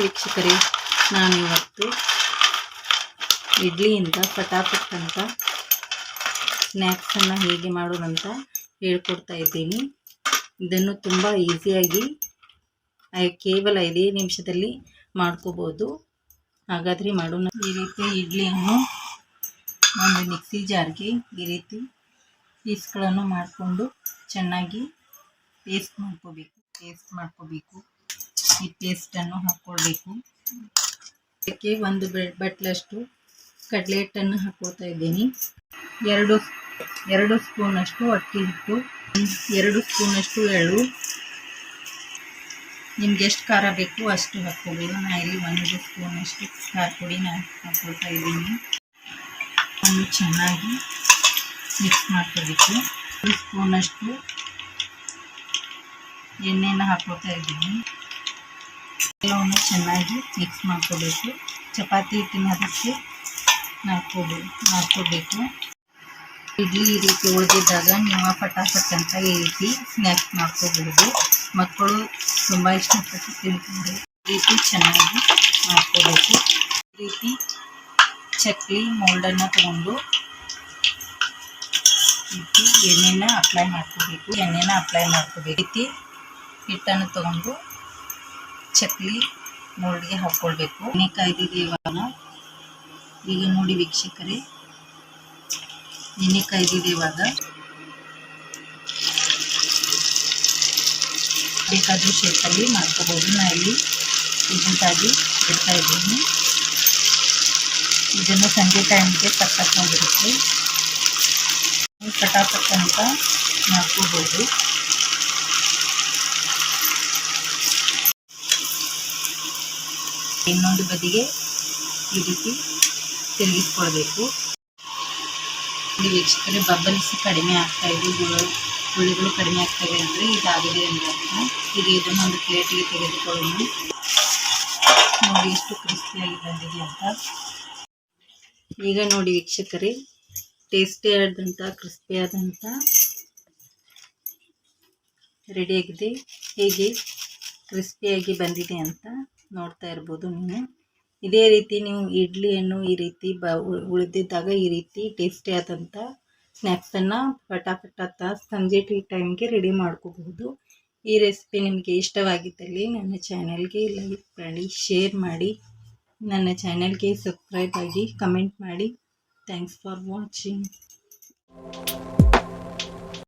ವೀಕ್ಷಕರೇ, ನಾನಿವತ್ತು ಇಡ್ಲಿಯಿಂದ ಪಟಾಪಟ್ ಅಂತ ಸ್ನ್ಯಾಕ್ಸನ್ನು ಹೇಗೆ ಮಾಡೋದಂತ ಹೇಳ್ಕೊಡ್ತಾ ಇದ್ದೀನಿ. ಇದನ್ನು ತುಂಬ ಈಸಿಯಾಗಿ ಕೇವಲ ಐದೇ ನಿಮಿಷದಲ್ಲಿ ಮಾಡ್ಕೋಬೋದು. ಹಾಗಾದರೆ ಮಾಡೋಣ. ಈ ರೀತಿ ಇಡ್ಲಿಯನ್ನು ಒಂದು ಮಿಕ್ಸಿ ಜಾರ್ಗೆ ಈ ರೀತಿ ಪೀಸ್ಗಳನ್ನು ಮಾಡಿಕೊಂಡು ಚೆನ್ನಾಗಿ ಪೇಸ್ಟ್ ಮಾಡ್ಕೋಬೇಕು ಪೇಸ್ಟ್ ಮಾಡ್ಕೋಬೇಕು. ಈ ಪೇಸ್ಟನ್ನು ಹಾಕ್ಕೊಳ್ಬೇಕು. ಅದಕ್ಕೆ ಒಂದು ಬಟ್ಲಷ್ಟು ಕಡಲೆ ಹಿಟ್ಟನ್ನು ಹಾಕ್ಕೊಳ್ತಾ ಇದ್ದೀನಿ. ಎರಡು ಎರಡು ಸ್ಪೂನಷ್ಟು ಅಕ್ಕಿ ಹಿಟ್ಟು, ಎರಡು ಸ್ಪೂನಷ್ಟು ಎಳ್ಳು. ನಿಮ್ಗೆ ಎಷ್ಟು ಖಾರ ಬೇಕು ಅಷ್ಟು ಹಾಕ್ಕೋಬೇಕು ನಾ ಇಲ್ಲಿ ಒಂದು ಸ್ಪೂನಷ್ಟು ಖಾರ ಪುಡಿ ನಾನು ಹಾಕ್ಕೊಳ್ತಾ ಇದ್ದೀನಿ. ಅದನ್ನು ಚೆನ್ನಾಗಿ ಮಿಕ್ಸ್ ಮಾಡ್ಕೋಬೇಕು ಒಂದು ಸ್ಪೂನಷ್ಟು ಎಣ್ಣೆನ ಹಾಕ್ಕೊಳ್ತಾ ಇದ್ದೀನಿ. ಎಲ್ಲವನ್ನು ಚೆನ್ನಾಗಿ ಮಿಕ್ಸ್ ಮಾಡ್ಕೋಬೇಕು. ಚಪಾತಿ ಹಿಟ್ಟಿನ ಹದಕ್ಕೆ ನಾದ್ಕೋಬೇಕು ನಾದ್ಕೋಬೇಕು. ಇಡ್ಲಿ ಈ ರೀತಿ ಉಳಿದಿದ್ದಾಗ ನೀವು ಪಟಾಪಟ್ ಅಂತ ಈ ರೀತಿ ಸ್ನ್ಯಾಕ್ಸ್ ಮಾಡ್ಕೋಬಹುದು. ಮಕ್ಕಳು ತುಂಬ ಇಷ್ಟಪಟ್ಟು ತಿಂತಾರೆ. ಈ ರೀತಿ ಚೆನ್ನಾಗಿ ಮಾಡ್ಕೋಬೇಕು. ಈ ರೀತಿ ಚಕ್ಲಿ ಮೋಲ್ಡನ್ನು ತಗೊಂಡು ಎಣ್ಣೆನ ಅಪ್ಲೈ ಮಾಡ್ಕೋಬೇಕು. ಎಣ್ಣೆನ ಅಪ್ಲೈ ಮಾಡ್ಕೋಬೇಕು. ರೀತಿ ಹಿಟ್ಟನ್ನು ತಗೊಂಡು ಚಕ್ಲಿ ಮೋಲ್ಡ್ಗೆ ಹಾಕ್ಕೊಳ್ಬೇಕು ಎಣ್ಣೆ ಕಾಯ್ದಿದೆ ಇವಾಗ ಈಗ ನೋಡಿ ವೀಕ್ಷಕರೇ ಎಣ್ಣೆ ಇವಾಗ ಬೇಕಾದ್ರೂ ಶೇಪಲ್ಲಿ ಮಾಡ್ಕೋಬೋದು. ನಾ ಇಲ್ಲಿ ಇದಾಗಿ ಇಡ್ತಾ ಇದ್ದೀನಿ. ಇದನ್ನು ಸಂಜೆ ಟೈಮ್ಗೆ ಕಟ್ಟಾಕೊಂಡಿರುತ್ತೆ ಪಟಾಪಟ್ ಅಂತ ಮಾಡ್ಕೋಬೋದು. ಇನ್ನೊಂದು ಬದಿಗೆ ಈ ರೀತಿ ತಿರುಗಿಸ್ಕೊಳ್ಬೇಕು. ಇಲ್ಲಿ ವೀಕ್ಷಕರೇ ಬಬಲ್ಸ್ ಕಡಿಮೆ ಆಗ್ತಾ ಇದೆ. ಹುಳಿಗಳು ಕಡಿಮೆ ಆಗ್ತವೆ ಅಂದರೆ ಇದಾಗಿದೆ ಅಂತ ಈಗ ಇದನ್ನು ಒಂದು ಪ್ಲೇಟಿಗೆ ತೆಗೆದುಕೊಳ್ಳೋಣ. ನೋಡಿ ಎಷ್ಟು ಕ್ರಿಸ್ಪಿಯಾಗಿ ಬಂದಿದೆ ಅಂತ. ಈಗ ನೋಡಿ ವೀಕ್ಷಕರೇ ಟೇಸ್ಟಿ ಆದಂಥ ಕ್ರಿಸ್ಪಿಯಾದಂಥ ರೆಡಿಯಾಗಿದೆ ಹೇಗೆ ಕ್ರಿಸ್ಪಿಯಾಗಿ ಬಂದಿದೆ ಅಂತ. ನೋಡ್ತಾ ಇರ್ಬೋದು ನೀವು ಇದೇ ರೀತಿ ನೀವು ಇಡ್ಲಿಯನ್ನು ಈ ರೀತಿ ಬ ಉಳ್- ಉಳಿದಿದ್ದಾಗ ಈ ರೀತಿ ಟೇಸ್ಟಿ ಆದಂಥ ಸ್ನ್ಯಾಕ್ಸನ್ನು ಅಂತ ಸಂಜೆ ಟೀ ಟೈಮ್ಗೆ ರೆಡಿ ಮಾಡ್ಕೋಬಹುದು. ಈ ರೆಸಿಪಿ ನಿಮಗೆ ಇಷ್ಟವಾಗಿದ್ದಲ್ಲಿ ನನ್ನ ಚಾನೆಲ್ಗೆ ಲೈಕ್ ಮಾಡಿ ಶೇರ್ ಮಾಡಿ, ನನ್ನ ಚಾನೆಲ್ಗೆ ಸಬ್ಸ್ಕ್ರೈಬ್ ಆಗಿ ಕಮೆಂಟ್ ಮಾಡಿ. Thanks for watching